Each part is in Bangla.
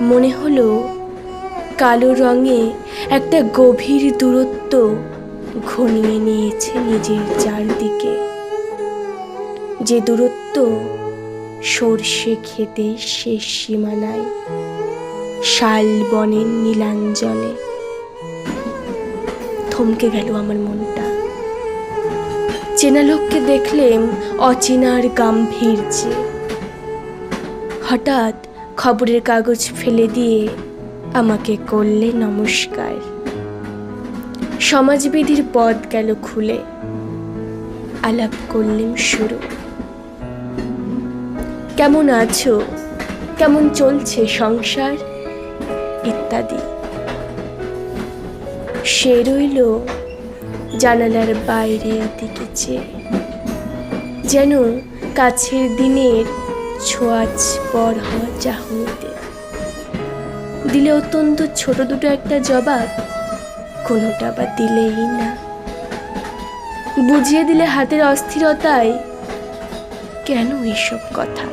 মনে হলো কালো রঙে একটা গভীর দূরত্ব ঘনিয়ে নিয়েছে নিজের চারদিকে। যে দূরত্ব সর্ষে খেতে শেষ সীমানায়, শাল বনের নীলাঞ্জনে থমকে গেল আমার মনটা। চেনা লোককে দেখলেম অচেনার গাম্ভীর্যে। হঠাৎ খবরের কাগজ ফেলে দিয়ে আমাকে করলে নমস্কার। সমাজবিধির পথ গেল খুলে। আলাপ করলেন শুরু। কেমন আছো? কেমন চলছে সংসার? ইত্যাদি। সে রইল জানালার বাইরের দিকে চেয়ে। যেন কাছের দিনের ছোঁয়াচ পর হওয়া চাহনিতে দিলে অত্যন্ত ছোট দুটো একটা জবাব, কোনোটা বা দিলেই না। বুঝিয়ে দিলে হাতের অস্থিরতায়, কেন এসব কথা?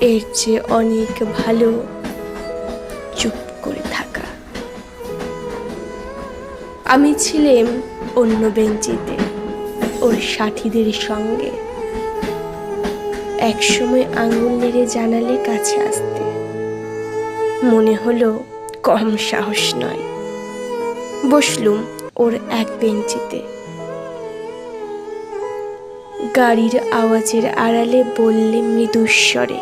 এর চেয়ে অনেক ভালো চুপ করে থাকা। আমি ছিলাম অন্য বেঞ্চিতে, ওর সাথীদের সঙ্গে। একসময় আঙুল নেড়ে জানালে কাছে আসতে। মনে হলো কম সাহস নয়। বসলুম ওর এক বেঞ্চিতে। গাড়ির আওয়াজের আড়ালে বললে মৃদুস্বরে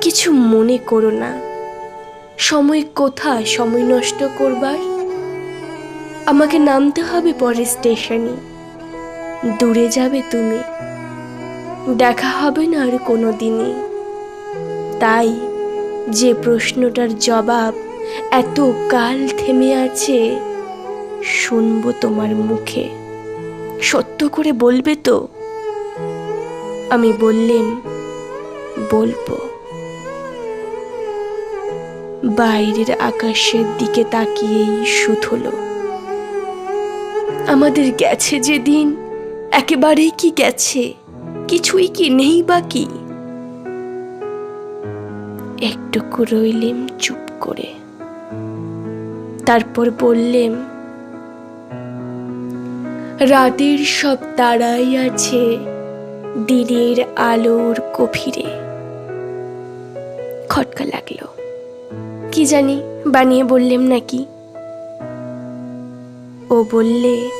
কিছু মনে করো না। সময় কোথায়? সময় নষ্ট করবার? আমাকে নামতে হবে পরে স্টেশনে। দূরে যাবে তুমি। দেখা হবে না আর কোনো দিনই তাই যে প্রশ্নটার জবাব এত কাল থেমে আছে, শুনব তোমার মুখে। সত্য করে বলবে তো? আমি বললেম বলব। বাইরের আকাশের দিকে তাকিয়েই শুধলো আমাদের গেছে যে দিন একেবারেই কি গেছে? কিছুই কি নেই বাকি একটুকু রইলেম চুপ করে। তারপর বললেম, রাতের সব তারাই আছে দিনের আলোর কফিরে খটকা লাগল। কি জানি বানিয়ে বললেম নাকি। ও বললে